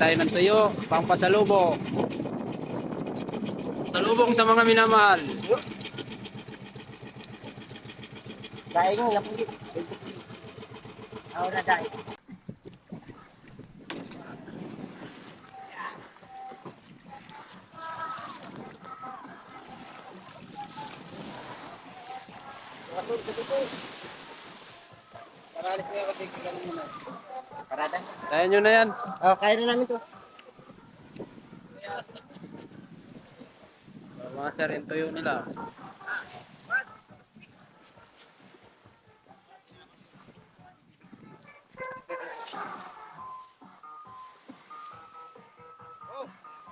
tayo ng tuyo, pangpasalubong. Salubong sa mga minamahal. Dahil nga, lapos Ako na dahil. Paralis nga kasi ganun muna. Parada? Kaya nyo na yan. Oh, kaya na namin to. Mga sir, yung tuyo nila.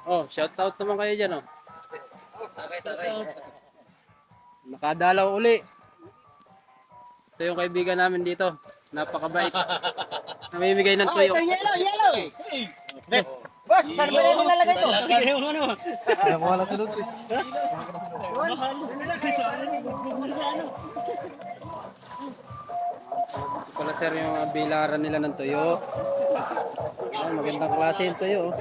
Oh, shout out naman kayo dyan, oh. Tagay, tagay. Nakadalaw uli. Ito yung kaibigan namin dito. Napakabait. Namimigay ng Oh, tuyo. ito yellow, yellow. Red. Boss, saan ba na nilalagay to? Ito pala sir yung mga bilaran nila ng tuyo. Ayan, magandang klase yung tuyo. oh.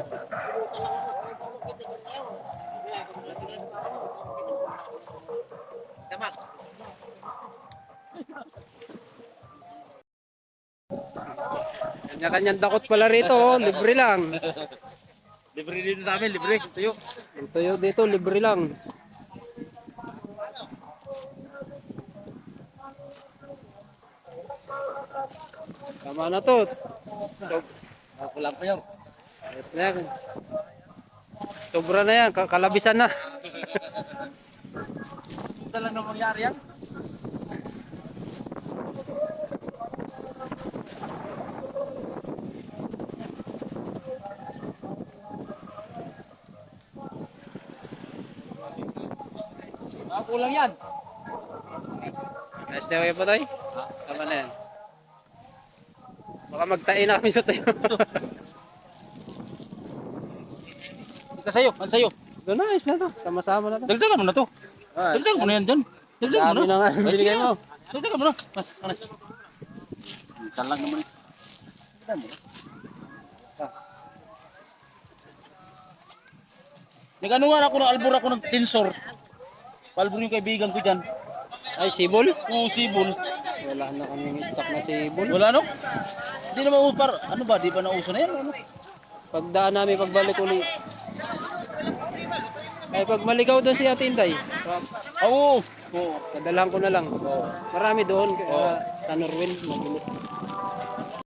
Kanya-kanyang dakot pala rito, oh. libre lang. Libre dito sa amin, libre. Tuyo. Yung tuyo dito, libre lang. Tama na to. So, Ako lang pa yun. ito na yan. Sobra na yan, ka- kalabisan na. Ito lang nang mangyari yan. Ako lang yan. Ayos na kayo pa tayo? Tama na yan. Baka magtain na kami sa tayo. Ika sa'yo, ano sa'yo? Doon na, ayos na to. Sama-sama na to. Dagdagan mo na to. Ah, Dagdagan mo na yan dyan. Dagdagan mo Dami na. na nga, Ay, binigay sige mo. na. Dagdagan mo na. Ah, ano? Minsan lang naman eh. Ah. Nag-ano nga ako ng albur ako ng tensor. Albur yung kaibigan ko dyan. Ay, sibol? Oo, sibol. Wala na kaming stock na sibol. Wala no? Hindi naman upar. Ano ba? Di ba nauso na yan? Ano? Pagdaan namin, pagbalik uli. Ay, pag maligaw doon si Ate Inday, Oo. Oo. kadalahan ko na lang. Marami doon, uh, sa Norwin, mabili.